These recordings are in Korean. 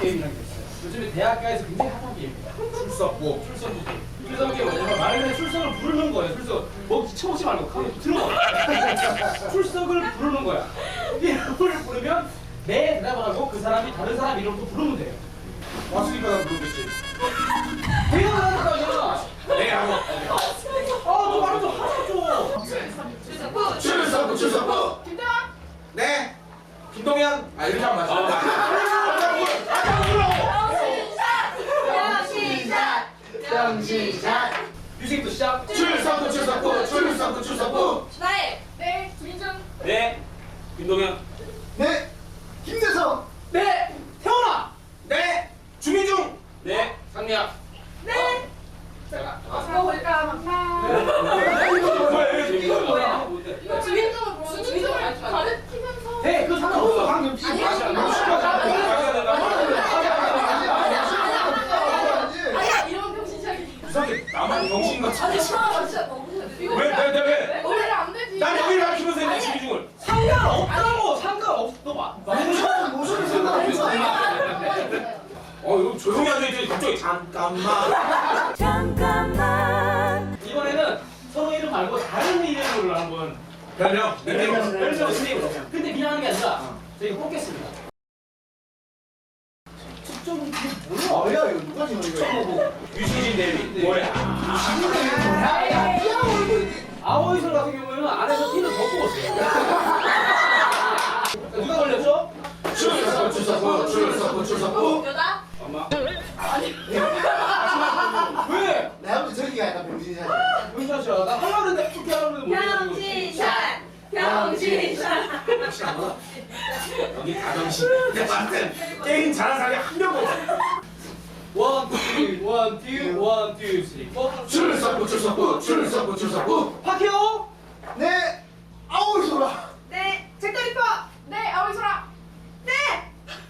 게임이라는 게 있어요. 요즘에 대학가에서 굉장히 핫한 게임입니다. 출석, 뭐 출석 게임. 출석 게임 뭐냐면 말 그대로 출석을 부르는 거예요. 출석. 뭐 쳐보지 말고 가만히 들어. 출석을 부르는 거야. 이름을 부르면 내 대답을 하고 그 사람이 다른 사람 이름도 부르면 돼요. 왔으니까 나 부르겠지. 대답을 하는 거 아니야. 네, 하고. 아, 좀 말을 좀 좀. 출석부, 출석부. 김대환 네. 김동현. 아, 이렇게 하면 맞아. 시작 병시샷 유식도 시작. 출석부, 출석부, 출석부, 출석부. 나의 네 김민준 네. 김동현. 네 김대성 네, 태원아. 네. 주민중. 네. 상미야. 네 제가 볼까 막나 이건 뭐야? 주민등을 뭐 주민등을 가르치면서 네, 그 상관없어. 방금 아니, 다시 안 아니, 아니지 아니야 이런 병신차기 이상하게 나만 정신 같이. 아니 진짜 진짜 너무 이거 왜, 왜, 왜, 왜? 원래 안 되지 난 여기를 가르치면서 했네, 주민중을. 상관없다고 상관없어. 봐. 모션 모션이 상관없어 어, 이거 조용히 앉아있더니 갑자기 잠깐만. 이번에는 서로 이름 말고 다른 이름으로 한번 별명. 닉네임. 별명 스네이로. 근데 그냥 하는 게 아니라 저희가 뽑겠습니다. 특정 이게 뭐야? 아야 이거 누가 지금 이거 유시진 대리. 뭐야? 야야 아오이솔 같은 경우에는 안에서 티를 더 뽑았어요. 누가 걸렸죠? 출석부, 출석부, 출석부, 출석부. 여자 엄마. 왜? 내가 보기 저기가 약간 병신샷 은샤샤 나 하려고 했는데 어떻게 하려고 했는데 병신샷 병신샷 혹시 안 봐? 여기 다 정신. 근데 맞든 게임 잘하는 사람이 한 명도 없어. 원, 투, 원, 투, 원, 투, 쓰리, 포. 출석부, 출석부, 출석부, 출석부. 파케오? 네 아우 소라 네 잭더리퍼 네 아오이 소라 네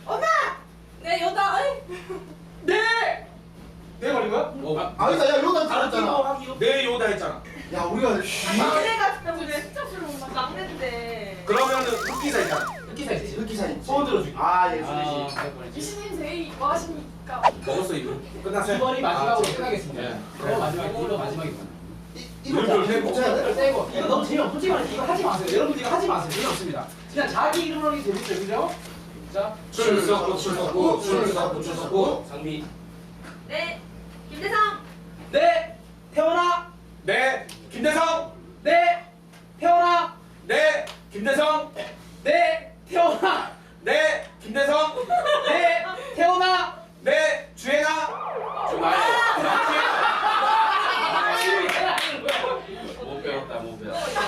엄마 네 여자 어이 네! 네 걸린 거야? 어, 아니다 야 팀도 잘했잖아. 내 요다 했잖아. 야 우리가 막내가 진짜 근데 진짜 막내인데 그러면은 흑기사 했잖아. 흑기사 있지. 흑기사 있지 소원 들어주기. 아예 아, 수리지 네 걸리지. 이신님 제일 뭐 하십니까 먹었어 이거. 끝났어요? 이번이 마지막으로 아, 끝나겠습니다. 네. 이거 마지막, 이거 마지막입니다. 이거 이걸 떼고 이거 너무 재미없어. 솔직히 말해 이거 하지 마세요. 여러분들 이거 하지 마세요. 재미없습니다. 그냥 자기 이름으로 게 재밌죠, 그죠? 자, 출석부, 출석부, 출석부, 출석부. 상미. 네 김대성 네, 태원아. 네, 김대성. 네, 태원아. 네, 김대성. 네, 태원아. 네, 김대성. 네, 태원아. 네, 주혜나. 주말. 지금 이제는 아니는 거야. 못 배웠다, 못 배웠다.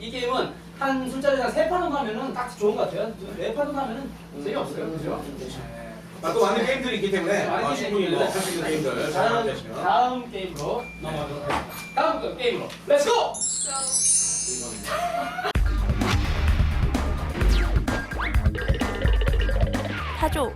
이 게임은 한 술자리당 세 판은 하면은 딱 좋은 것 같아요. 네 판은 하면은 재미없어요, 그죠? 아, 또 많은 게임들이 있기 때문에 많은 아, 충분히 게임들이 뭐할수 있는 게임들 잘 다음. 다음 게임으로 넘어가도록 하겠습니다. 다음 그 게임으로 렛츠고! 타 조